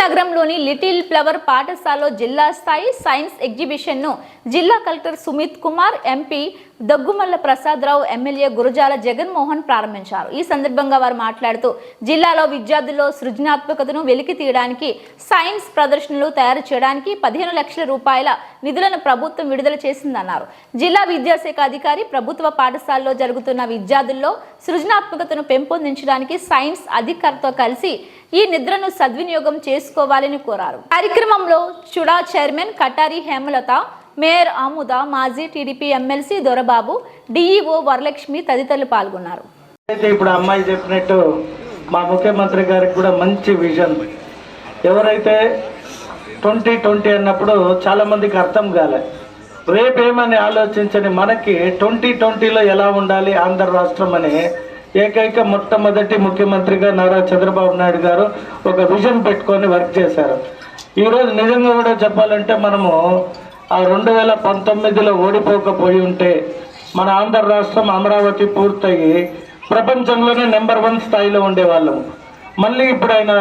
నగరంలోని little flower పాఠశాలలో జిల్లా స్థాయి సైన్స్ ఎగ్జిబిషన్ను జిల్లా collector Sumit Kumar MP Daggumalla Prasadarao MLA Gurajala Jaganmohan ప్రారంభించారు. ఈ సందర్భంగా వారు మాట్లాడుతూ జిల్లాలో విద్యార్థుల్లో సృజనాత్మకతను వెలికి తీయడానికి సైన్స్ ప్రదర్శనలు తయారు చేయడానికి పదిహేను లక్షల రూపాయల నిధులను ప్రభుత్వం విడుదల చేసిందన్నారు. జిల్లా విద్యాశాఖ అధికారి ప్రభుత్వ పాఠశాలలో జరుగుతున్న విద్యార్థుల్లో సృజనాత్మకతను పెంపొందించడానికి సైన్స్ అధికారితో కలిసి ఈ నిద్రను సద్వినియోగం చేసుకోవాలని కోరారు. కార్యక్రమంలో CUDA chairman Katari Hemalatha mayor Amuda మాజీ TDP MLC Dorababu DEO Varalakshmi తదితరులు పాల్గొన్నారు. అయితే ఇప్పుడు అమ్మాయి చెప్పినట్టు మా ముఖ్యమంత్రి గారికి కూడా మంచి విజన్. ఎవరైతే ట్వంటీ ట్వంటీ అన్నప్పుడు చాలా మందికి అర్థం కాలే. రేపేమని ఆలోచించని మనకి ట్వంటీ ట్వంటీలో ఎలా ఉండాలి ఆంధ్ర రాష్ట్రం అని ఏకైక మొట్టమొదటి ముఖ్యమంత్రిగా నారా చంద్రబాబు నాయుడు గారు ఒక విజన్ పెట్టుకొని వర్క్ చేశారు. ఈరోజు నిజంగా కూడా చెప్పాలంటే మనము ఆ రెండు వేల పంతొమ్మిదిలో ఓడిపోకపోయి ఉంటే మన ఆంధ్ర రాష్ట్రం అమరావతి పూర్తయి ప్రపంచంలోనే నెంబర్ వన్ స్థాయిలో ఉండేవాళ్ళము. మళ్ళీ ఇప్పుడు ఆయన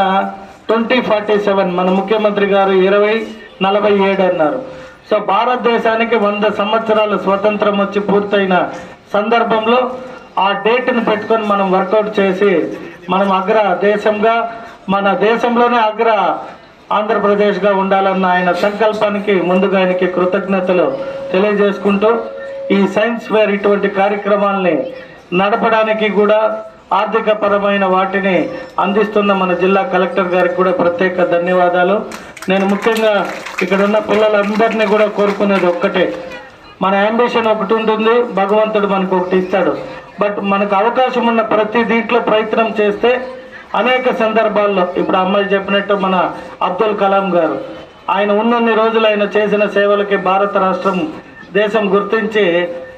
ట్వంటీ ఫార్టీ సెవెన్ మన ముఖ్యమంత్రి గారు ఇరవై నలభై ఏడు అన్నారు. సో భారతదేశానికి వంద సంవత్సరాల స్వతంత్రం వచ్చి పూర్తయిన సందర్భంలో ఆ డేట్ని పెట్టుకొని మనం వర్కౌట్ చేసి మనం అగ్ర దేశంగా మన దేశంలోనే అగ్ర ఆంధ్రప్రదేశ్గా ఉండాలన్న ఆయన సంకల్పానికి ముందుగా ఆయనకి కృతజ్ఞతలు తెలియజేసుకుంటూ ఈ సైన్స్ ఫేర్ ఇటువంటి కార్యక్రమాల్ని నడపడానికి కూడా ఆర్థిక పరమైన వాటిని అందిస్తున్న మన జిల్లా కలెక్టర్ గారికి కూడా ప్రత్యేక ధన్యవాదాలు. నేను ముఖ్యంగా ఇక్కడ ఉన్న పిల్లలందరినీ కూడా కోరుకునేది ఒక్కటే. మన అంబిషన్ ఒకటి ఉంటుంది భగవంతుడు మనకు ఒకటి ఇస్తాడు బట్ మనకు అవకాశం ఉన్న ప్రతి దీంట్లో ప్రయత్నం చేస్తే అనేక సందర్భాల్లో ఇప్పుడు అమ్మాయి చెప్పినట్టు మన అబ్దుల్ కలాం గారు ఆయన ఉన్నన్ని రోజులు ఆయన చేసిన సేవలకి భారత రాష్ట్రం దేశం గుర్తించి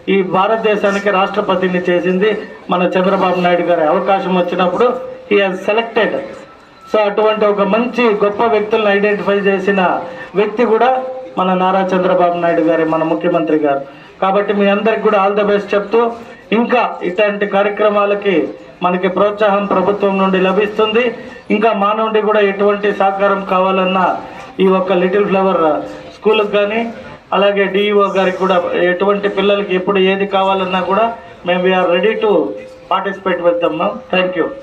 ఈ భారతదేశానికి రాష్ట్రపతిని చేసింది మన చంద్రబాబు నాయుడు గారి అవకాశం వచ్చినప్పుడు ఈ సెలెక్టెడ్ సో అటువంటి ఒక మంచి గొప్ప వ్యక్తులను ఐడెంటిఫై చేసిన వ్యక్తి కూడా మన నారా చంద్రబాబు నాయుడు గారి మన ముఖ్యమంత్రి గారు. కాబట్టి మీ అందరికి కూడా ఆల్ ద బెస్ట్ చెప్తూ ఇంకా ఇట్లాంటి కార్యక్రమాలకి మనకి ప్రోత్సాహం ప్రభుత్వం నుండి లభిస్తుంది. ఇంకా మా నుండి కూడా ఎటువంటి సహకారం కావాలన్నా ఈ ఒక్క లిటిల్ ఫ్లవర్ స్కూల్కి కానీ అలాగే డిఈఓ గారికి కూడా ఎటువంటి పిల్లలకి ఎప్పుడు ఏది కావాలన్నా కూడా మేము we are ready to participate వెళ్తాం మ్యామ్ థ్యాంక్ యూ